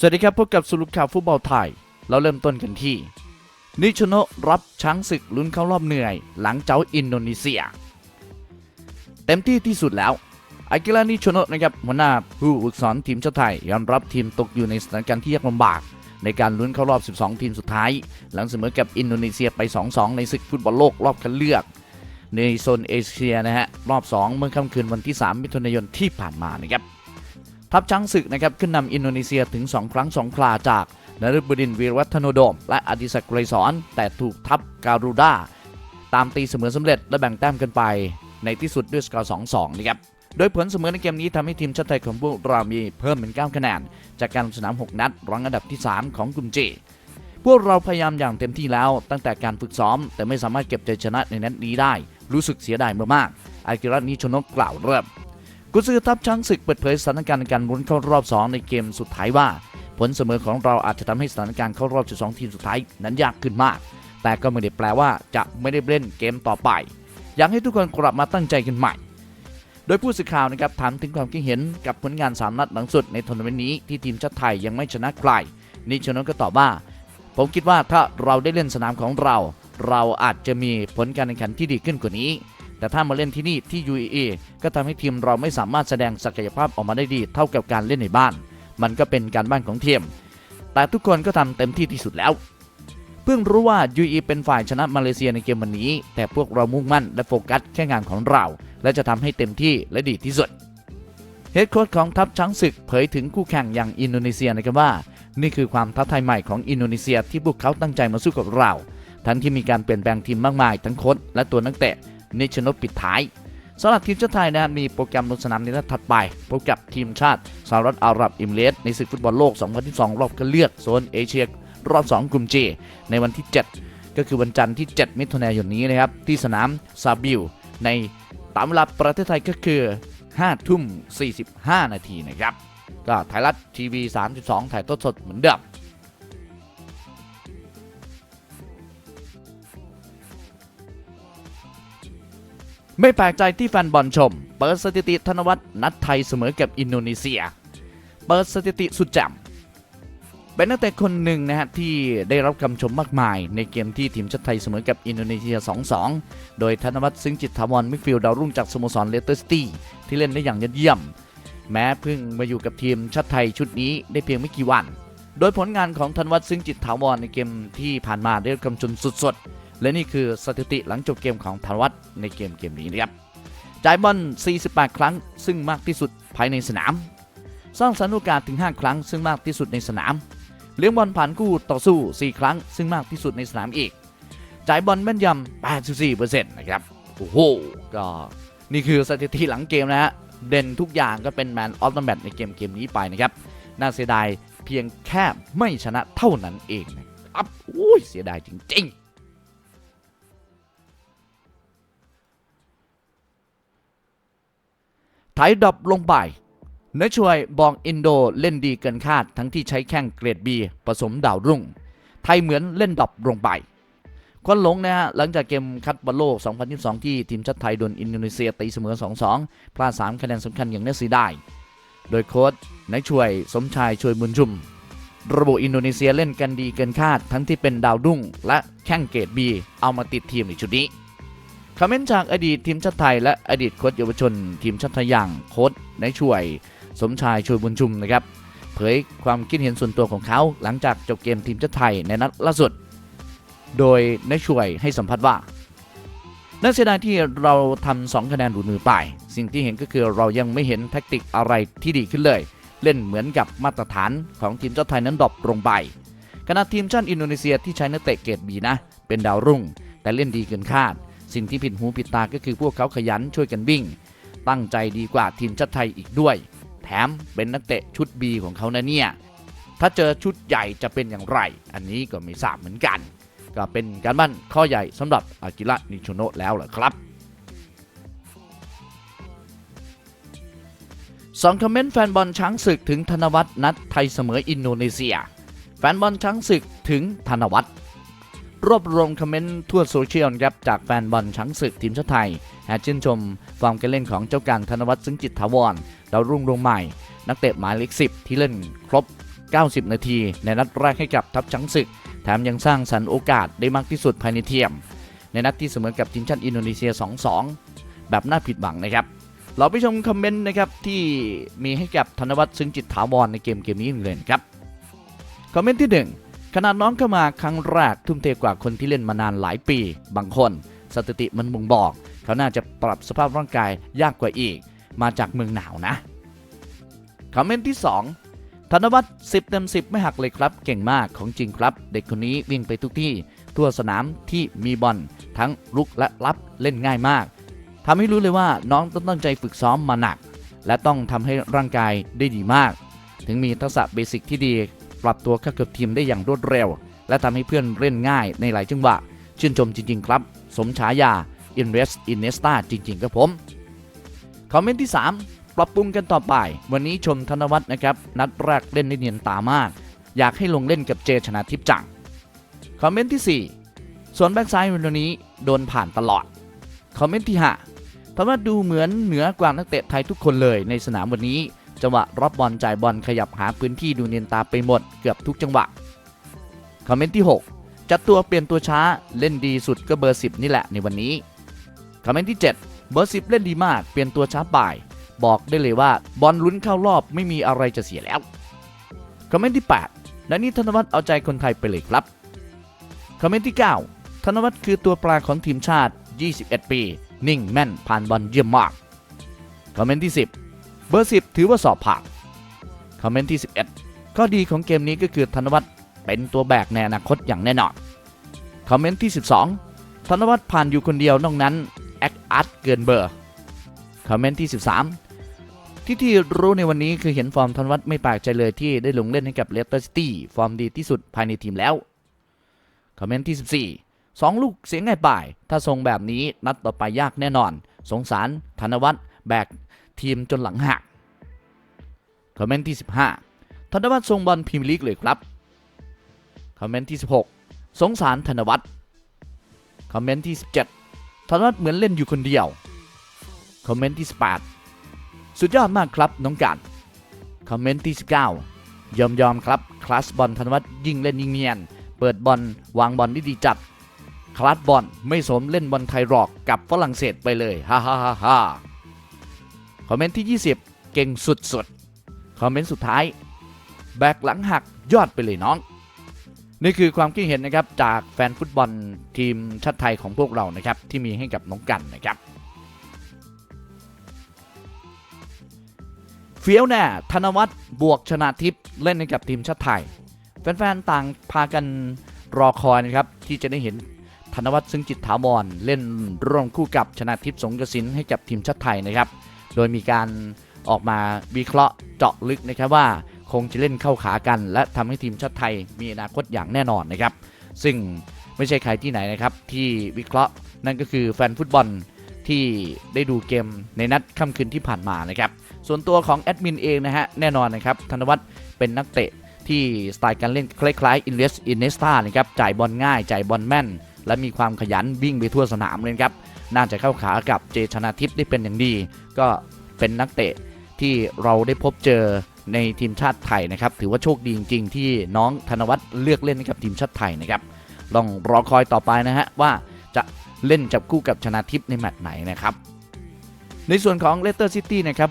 สวัสดีครับพบกับสรุปข่าวฟุตบอลไทย เราเริ่มต้นกันที่ นิชโนรับช้างศึกลุ้นเข้ารอบเหนื่อย หลังเจ้าอินโดนีเซีย เต็มที่ที่สุดแล้วอากิระนิชโนนะครับหัวหน้าผู้ฝึกสอนทีมชาติไทยยอมรับทีมตกอยู่ในสถานการณ์ที่ยากลำบาก ในการลุ้นเข้ารอบ 12 ทีมสุดท้าย หลังเสมอกับอินโดนีเซียไป 2-2 ในศึกฟุตบอลโลกรอบคัดเลือก ในโซนเอเชียนะฮะรอบ 2 เมื่อค่ำคืนวันที่ 3 มิถุนายนที่ผ่านมานะครับ ทัพช้างศึกนะครับขึ้นนำอินโดนีเซียถึง 2 ครั้ง 2 คราจากนฤบดินวีรวัฒโนโดม และอดิศักดิ์ไกรสอนแต่ถูกทัพการูด้าตามตีเสมอสำเร็จและแบ่งแต้มกันไป ในที่สุดด้วยสกอร์ 2-2 นะครับ โดยผลเสมอในเกมนี้ทำให้ทีมชาติไทยของพวกเรามีเพิ่มเป็น 9 คะแนน จากการลงสนาม 6 นัดรองอันดับที่ 3 ของกลุ่มจีพวกเราพยายามอย่างเต็มที่แล้วตั้งแต่การฝึกซ้อม แต่ไม่สามารถเก็บใจชนะในนัดนี้ได้ รู้สึกเสียดายมากๆอากิระนิชโนะกล่าวเริ่ม กุนซือทัพช้างศึกเปิดเผยสถานการณ์ในการลุ้นเข้ารอบ 2 ในเกมสุดท้ายว่า ผลเสมอของเราอาจจะทำให้สถานการณ์เข้ารอบ 12 ทีมสุดท้ายนั้นยากขึ้นมาก แต่ก็ไม่ได้แปลว่าจะไม่ได้เล่นเกมต่อไป อยากให้ทุกคนกลับมาตั้งใจกันใหม่ โดยผู้สื่อข่าวนะครับถามถึงความคิดเห็นกับผลงาน 3 นัดหลังสุดในทัวร์นาเมนต์นี้ที่ทีมชาติไทยยังไม่ชนะใครนิชโนนก็ตอบว่า ผมคิดว่าถ้าเราได้เล่นสนามของเรา เราอาจจะมีผลการแข่งขันที่ดีขึ้นกว่านี้ แต่ถ้ามาเล่นที่นี่ที่ UAE ก็ทำให้ทีมเราไม่สามารถแสดงศักยภาพออกมาได้ดีเท่ากับการเล่นในบ้าน มันก็เป็นการบ้านของทีม แต่ทุกคนก็ทำเต็มที่ที่สุดแล้วเพิ่งรู้ว่า UAE เป็นฝ่ายชนะมาเลเซียในเกมวันนี้ แต่พวกเรามุ่งมั่นและโฟกัสแค่งานของเรา และจะทำให้เต็มที่และดีที่สุดเฮดโค้ชของทัพช้างศึกเผยถึงคู่แข่งอย่างอินโดนีเซียนะครับว่า นี่คือความท้าทายใหม่ของอินโดนีเซียที่พวกเขาตั้งใจมาสู้กับเรา ทั้งที่มีการเปลี่ยนแปลงทีมมากมายทั้งโค้ชและตัวนักเตะ นิชโนปิดท้ายสำหรับทีมชาติไทยนะมีโปรแกรมลงสนามในนัดถัดไป พบกับทีมชาติสหรัฐอาหรับอิมเรตส์ในศึกฟุตบอลโลก 2022 รอบคัดเลือกโซนเอเชียรอบ 2 กลุ่ม G ในวันที่ 7 ก็คือวันจันทร์ที่ 7 มิถุนายนนี้นะครับ ที่สนามซาบิล ในตามเวลาประเทศไทยก็คือ 5 ทุ่ม 45 นาทีนะครับ ก็ไทยรัฐทีวี 32 ถ่ายทอดสดเหมือนเดิม ไม่แปลกใจที่แฟนบอลชม เปิดสถิติธนวัฒน์นัดไทยเสมอกับอินโดนีเซีย เปิดสถิติสุดแจ่มเป็นนักเตะคนหนึ่งนะฮะที่ได้รับคำชมมากมาย ในเกมที่ทีมชาติไทยเสมอกับอินโดนีเซีย 2-2 โดยธนวัฒน์ซึ่งจิตถาวรมิดฟิลด์ดาวรุ่งจากสโมสรเลสเตอร์ซิตี้ที่เล่นได้อย่างยอดเยี่ยม แม้เพิ่งมาอยู่กับทีมชาติไทยชุดนี้ได้เพียงไม่กี่วัน โดยผลงานของธนวัฒน์ซึ่งจิตถาวรในเกมที่ผ่านมาได้รับคำชมสุดๆ และนี่คือสถิติหลังจบเกมของธนวัฒน์ในเกมเกมนี้นะครับจ่ายบอล 48 ครั้ง ซึ่งมากที่สุดภายในสนาม สร้างสรรค์โอกาสถึง 5 ครั้ง ซึ่งมากที่สุดในสนาม เลี้ยงบอลผ่านคู่ต่อสู้ 4 ครั้ง ซึ่งมากที่สุดในสนามอีก จ่ายบอลแม่นยำ 84%นะครับ โอ้โห ก็นี่คือสถิติหลังเกมนะฮะ เด่นทุกอย่างก็เป็นแมนออฟ e ์แมตในเกมเกมนี้ไปนะครับ น่าเสียดายเพียงแค่ไม่ชนะเท่านั้นเองนะครับอุ้ยเสียดายจริง ๆ ไทยดรอปลงไปเนช่วยบอกอินโดเล่นดีเกินคาดทั้งที่ใช้แข้งเกรดบีผสมดาวรุ่ง ไทยเหมือนเล่นดรอปลงไปควันหลงนะฮะหลังจากเกมคัดบอลโลก 2022 ที่ทีมชาติไทยโดนอินโดนีเซียตีเสมอ 2-2 พลาด 3 คะแนนสำคัญอย่างเน่าเสียดายโดยโค้ชนายช่วยสมชายช่วยบุญชุม ระบุอินโดนีเซียเล่นกันดีเกินคาดทั้งที่เป็นดาวรุ่ง และแข้งเกรดบีเอามาติดทีมในชุดนี้ คอมเมนต์จากอดีตทีมชาติไทย และอดีตโค้ชเยาวชน ทีมชาติไทยอย่างโค้ชนายช่วย สมชายช่วยบุญชุมนะครับเผยความคิดเห็นส่วนตัวของเขาหลังจากจบเกมทีมชาติไทยในนัดล่าสุด โดยนายช่วยให้สัมภาษณ์ว่าน่าเสียดายที่เราทำสองคะแนนหลุดมือไป สิ่งที่เห็นก็คือเรายังไม่เห็นแท็กติกอะไรที่ดีขึ้นเลย เล่นเหมือนกับมาตรฐานของทีมชาติไทยนั้นดรอปลงไปขณะทีมชาติอินโดนีเซียที่ใช้นักเตะเกรดบีนะ เป็นดาวรุ่ง แต่เล่นดีเกินคาด สิ่งที่ผิดหูผิดตาก็คือพวกเขาขยันช่วยกันวิ่ง ตั้งใจดีกว่าทีมชาติไทยอีกด้วย แถมเป็นนักเตะชุด B ของเขานะเนี่ย ถ้าเจอชุดใหญ่จะเป็นอย่างไร อันนี้ก็ไม่ทราบเหมือนกัน ก็เป็นการบ้านข้อใหญ่สำหรับอากิระนิชโนะแล้วเหรอครับสองคอมเมนต์แฟนบอลช้างศึกถึงธนวัฒน์นัดไทยเสมออินโดนีเซีย แฟนบอลช้างศึกถึงธนวัฒน์ รวบรวมคอมเมนต์ทั่วโซเชียลครับจากแฟนบอลช้างศึกทีมชาติไทยแห่ชื่นชมฟอร์มการเล่นของเจ้าการธนวัฒน์ซึ่งจิตถาวรดาวรุ่งดวงใหม่ นักเตะหมายเลขสิบที่เล่นครบ 90 นาที ในนัดแรกให้กับทัพช้างศึก แถมยังสร้างสรรค์โอกาสได้มากที่สุดภายในเทียม ในนัดที่เสมอกับทีมชาติอินโดนีเซีย 2-2 แบบน่าผิดหวังนะครับเราไปชมคอมเมนต์นะครับที่มีให้กับธนวัฒน์ซึ้งจิตถาวรในเกมเกมนี้กันเลยครับคอมเมนต์ที่ 1 ขนาดน้องเข้ามาครั้งแรกทุ่มเทกว่าคนที่เล่นมานานหลายปี บางคนสถิติมันบ่งบอก เขาน่าจะปรับสภาพร่างกายยากกว่าอีก มาจากเมืองหนาวนะคอมเมนต์ที่ 2 ธนวัฒน์10เต็ม10 ไม่หักเลยครับ เก่งมากของจริงครับ เด็กคนนี้วิ่งไปทุกที่ ทั่วสนามที่มีบอลทั้งลุกและรับเล่นง่ายมากทำให้รู้เลยว่าน้องต้องตั้งใจฝึกซ้อมมาหนัก และต้องทำให้ร่างกายได้ดีมาก ถึงมีทักษะเบสิกที่ดี ปรับตัวเข้ากับทีมได้อย่างรวดเร็ว และทำให้เพื่อนเล่นง่ายในหลายจังหวะ ชื่นชมจริง ๆ ครับ สมฉายา Invest in n e s t a จริง ๆ ครับผม คอมเมนต์ที่ 3 ปรับปรุงกันต่อไป วันนี้ชมธนวัฒน์นะครับ นัดแรกเล่นได้เนียนตามาก อยากให้ลงเล่นกับเจชนะทิพย์จัง คอมเมนต์ที่ 4 ส่วนแบ็กซ้ายวันนี้โดนผ่านตลอด คอมเมนต์ที่5ธนวัฒน์ดูเหมือนเหนือกว่านักเตะไทยทุกคนเลยในสนามวันนี้ จังหวะรับบอลจ่ายบอลขยับหาพื้นที่ดูเนียนตาไปหมดเกือบทุกจังหวะ คอมเมนต์ที่ 6 จัดตัวเปลี่ยนตัวช้าเล่นดีสุดก็เบอร์ 10 นี่แหละในวันนี้ คอมเมนต์ที่ 7 เบอร์ 10 เล่นดีมากเปลี่ยนตัวช้าบ่าย บอกได้เลยว่าบอลลุ้นเข้ารอบไม่มีอะไรจะเสียแล้ว คอมเมนต์ที่ 8 และนี่ธนวัฒน์เอาใจคนไทยไปเลยครับ คอมเมนต์ที่ 9 ธนวัฒน์คือตัวปลาของทีมชาติ 21 ปี นิ่งแม่นผ่านบอลเยี่ยมมาก คอมเมนต์ที่ 10 เบอร์ 10 ถือว่าสอบผ่านคอมเมนต์ที่ 11 ข้อดีของเกมนี้ก็คือธนวัฒน์เป็นตัวแบกในอนาคตอย่างแน่นอนคอมเมนต์ที่ 12 ธนวัฒน์ผ่านอยู่คนเดียวนอกนั้นแอคอาร์ตเกินเบอร์คอมเมนต์ที่ 13 ที่ที่รู้ในวันนี้คือเห็นฟอร์มธนวัฒน์ไม่ปลกใจเลยที่ได้ลงเล่นให้กับเลสเตอร์ซิตี้ฟอร์มดีที่สุดภายในทีมแล้วคอมเมนต์ที่ 14 2 ลูกเสียงง่ายป่าย ถ้าทรงแบบนี้นัดต่อไปยากแน่นอน สงสารธนวัฒน์แบก ทีมจนหลังหักคอมเมนต์ที่ 15 ธนวัฒน์ทรงบอลพรีเมียร์ลีกเลยครับคอมเมนต์ที่ 16 สงสารธนวัฒน์คอมเมนต์ที่ 17 ธนวัฒน์เหมือนเล่นอยู่คนเดียวคอมเมนต์ที่ 18 สุดยอดมากครับน้องกันคอมเมนต์ที่ 19 ยอมยอมครับ คลาสบอลธนวัฒน์ยิงเล่นยิงเนียน เปิดบอลวางบอลได้ดีจัด คลาสบอลไม่สมเล่นบอลไทยหรอกกับฝรั่งเศสไปเลยฮ่าฮ่าฮ่า คอมเมนต์ที่ 20 เก่งสุดๆ คอมเมนต์สุดท้าย แบกหลังหักยอดไปเลยน้อง นี่คือความคิดเห็นนะครับจากแฟนฟุตบอลทีมชาติไทยของพวกเรานะครับที่มีให้กับน้องกันนะครับเฟี้ยวแน่ธนวัฒน์บวกชนะทิพย์เล่นให้กับทีมชาติไทย แฟนๆต่างพากันรอคอยนะครับที่จะได้เห็นธนวัฒน์ซึ่งจิตถาวรเล่นร่วมคู่กับชนะทิพย์สงกระสินให้กับทีมชาติไทยนะครับ โดยมีการออกมาวิเคราะห์เจาะลึกนะครับว่าคงจะเล่นเข้าขากัน และทำให้ทีมชาติไทยมีอนาคตอย่างแน่นอนนะครับ ซึ่งไม่ใช่ใครที่ไหนนะครับ ที่วิเคราะห์นั่นก็คือแฟนฟุตบอลที่ได้ดูเกมในนัดค่ำคืนที่ผ่านมานะครับ ส่วนตัวของแอดมินเองนะฮะ แน่นอนนะครับ ธนวัฒน์เป็นนักเตะที่สไตล์การเล่นคล้ายๆอินเวสอินเนสตานะครับ จ่ายบอลง่าย จ่ายบอลแม่น และมีความขยันวิ่งไปทั่วสนามเลยครับ น่าจะเข้าขากับเจชนาทิพย์ได้เป็นอย่างดี ก็เป็นนักเตะที่เราได้พบเจอในทีมชาติไทยนะครับ ถือว่าโชคดีจริง ๆ ที่น้องธนวัฒน์เลือกเล่นให้กับทีมชาติไทยนะครับลองรอคอยต่อไปนะฮะว่าจะเล่นจับคู่กับชนะทิพย์ในแมตช์ไหนนะครับ ในส่วนของเลสเตอร์ซิตี้นะครับ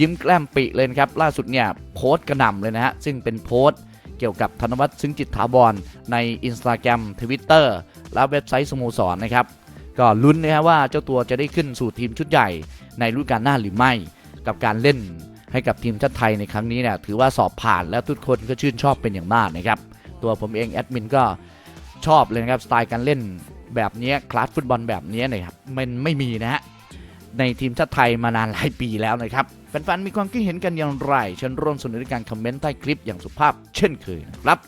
ยิ้มแกล้มปิเลยนะครับล่าสุดเนี่ยโพสต์กระหน่ำเลยนะฮะซึ่งเป็นโพสต์เกี่ยวกับธนวัฒน์ซึ้งจิตถาวรใน Instagram Twitter และเว็บไซต์สโมสรนะครับก็ลุ้นนะฮะว่าเจ้าตัวจะได้ขึ้นสู่ทีมชุดใหญ่ในฤดูกาลหน้าหรือไม่ กับการเล่นให้กับทีมชาติไทยในครั้งนี้เนี่ยถือว่าสอบผ่านแล้วทุกคนก็ชื่นชอบเป็นอย่างมากนะครับตัวผมเองแอดมินก็ชอบเลยนะครับสไตล์การเล่นแบบนี้คลาสฟุตบอลแบบนี้นะครับมันไม่มีนะฮะในทีมชาติไทยมานานหลายปีแล้วนะครับแฟนๆมีความคิดเห็นกันอย่างไรเชิญร่วมสนุนด้วยการคอมเมนต์ใต้คลิปอย่างสุภาพเช่นเคยนะครับ